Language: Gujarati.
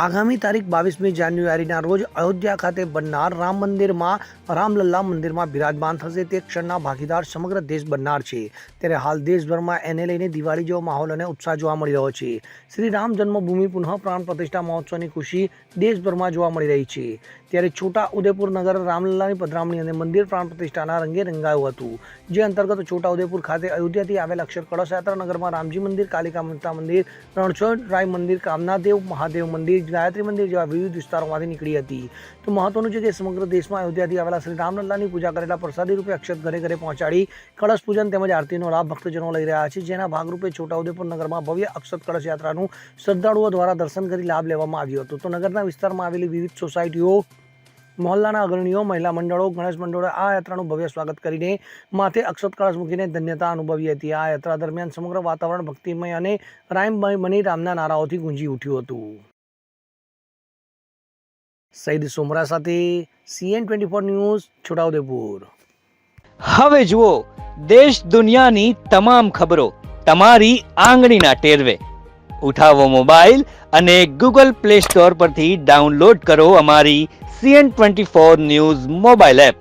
આગામી તારીખ બાવીસમી જાન્યુઆરીના રોજ અયોધ્યા ખાતે બનનાર રામ મંદિરમાં, રામલલ્લા મંદિરમાં બિરાજમાન થશે તે ક્ષણના ભાગીદાર સમગ્ર દેશ બનનાર છે. ત્યારે હાલ દેશભરમાં એને લઈને દિવાળી જેવો માહોલ અને ઉત્સાહ જોવા મળી રહ્યો છે. શ્રી રામ જન્મભૂમિ પુનઃ પ્રાણ પ્રતિષ્ઠા મહોત્સવની ખુશી દેશભરમાં જોવા મળી રહી છે. ત્યારે છોટા ઉદેપુર નગર રામલલ્લાની પધરામણી અને મંદિર પ્રાણ પ્રતિષ્ઠાના રંગે રંગાયું હતું. જે અંતર્ગત છોટા ઉદેપુર ખાતે અયોધ્યાથી આવેલ અક્ષર કળશ યાત્રા નગરમાં રામજી મંદિર, કાલિકા મંદિર રણછોડ રાય મંદિર, કામનાદેવ મહાદેવ મંદિર ગાયત્રી મંદિર જેવા વિવિધ વિસ્તારોમાંથી નીકળી હતી. તો મહત્વનું છે કે સમગ્ર દેશમાં અયોધ્યાથી આવેલા શ્રી રામલલ્લાની પૂજા કરેલા પ્રસાદી રૂપે અક્ષત ઘરે ઘરે પહોંચાડી કળશ પૂજન તેમજ આરતીનો લાભ ભક્તજનો લઈ રહ્યા છે. જેના ભાગરૂપે છોટાઉદેપુર નગરમાં ભવ્ય અક્ષત કળશ યાત્રાનું શ્રદ્ધાળુઓ દ્વારા દર્શન કરી લાભ લેવામાં આવ્યો હતો. તો નગરના વિસ્તારમાં આવેલી વિવિધ સોસાયટીઓ, મહોલ્લાના અગ્રણીઓ, મહિલા મંડળો, ગણેશ મંડળોએ આ યાત્રાનું ભવ્ય સ્વાગત કરીને માથે અક્ષત કળશ મૂકીને ધન્યતા અનુભવી હતી. આ યાત્રા દરમિયાન સમગ્ર વાતાવરણ ભક્તિમય અને રામમય બની રામના નારાઓથી ગુંજી ઉઠ્યું હતું. સઈદ સોમરા સાથે CN twenty four news, Chhota Udepur. હવે જુઓ, દેશ દુનિયાની તમામ ખબરો તમારી આંગળીના ટેરવે. ઉઠાવો મોબાઈલ અને ગૂગલ પ્લે સ્ટોર પરથી ડાઉનલોડ કરો અમારી CN twenty four news mobile app.